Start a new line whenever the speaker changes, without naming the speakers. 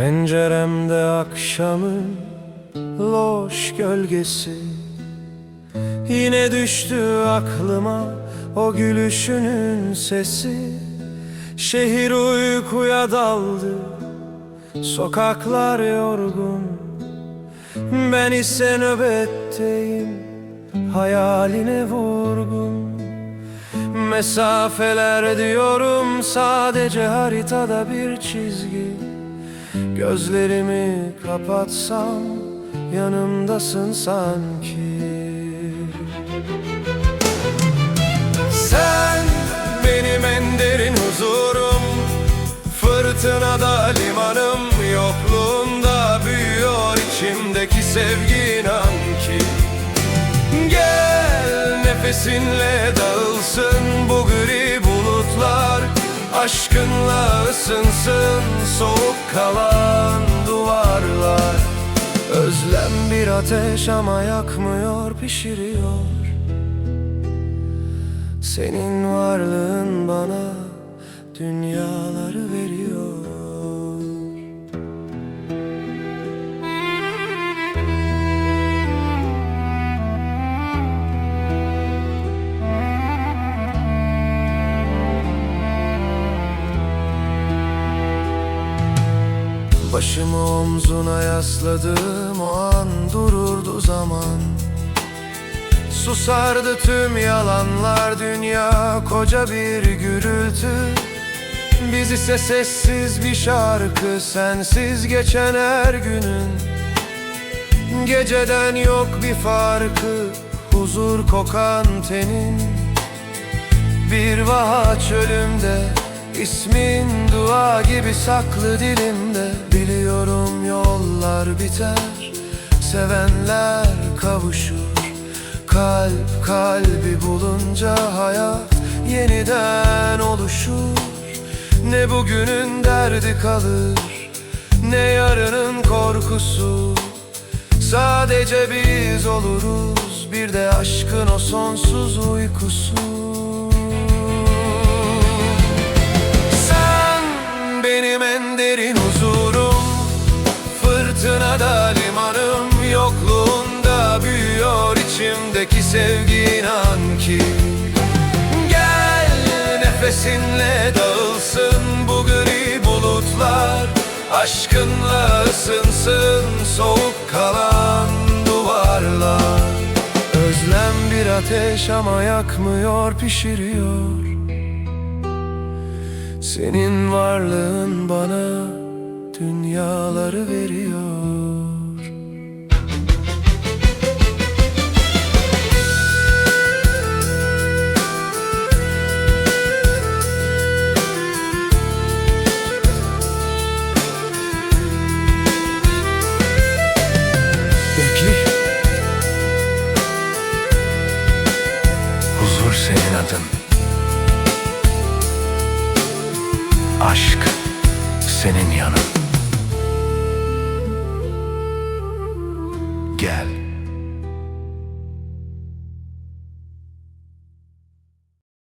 Penceremde akşamın loş gölgesi. Yine düştü aklıma o gülüşünün sesi. Şehir uykuya daldı Sokaklar yorgun. Ben ise nöbetteyim Hayaline vurgun. Mesafeler diyorum sadece haritada bir çizgi Gözlerimi kapatsam yanımdasın sanki. Sen benim en derin huzurum. Fırtınada limanım Yokluğunda büyüyor içimdeki sevgi inan ki Gel nefesinle dağılsın bu gri bulutlar Aşkınla ısınsın soğuk kalan duvarlar. Özlem bir ateş ama yakmıyor pişiriyor. Senin varlığın bana dünyaları veriyor Başımı omzuna yasladım o an dururdu zaman. Susardı tüm yalanlar dünya koca bir gürültü. Biz ise sessiz bir şarkı sensiz geçen her günün. Geceden yok bir farkı huzur kokan tenin. Bir vaha çölümde ismin dua gibi saklı dilimde Biliyorum yollar biter sevenler kavuşur. Kalp kalbi bulunca hayat yeniden oluşur. Ne bugünün derdi kalır ne yarının korkusu. Sadece biz oluruz bir de aşkın o sonsuz uykusu. Sen benim en derin huzurum Fırtınada limanım Yokluğunda büyüyor içimdeki sevgi inan ki. Gel nefesinle dağılsın bu gri bulutlar Aşkınla ısınsın soğuk kalan duvarlar. Özlem bir ateş ama yakmıyor pişiriyor. Senin varlığın bana dünyaları veriyor adın Aşk senin yanın. Gel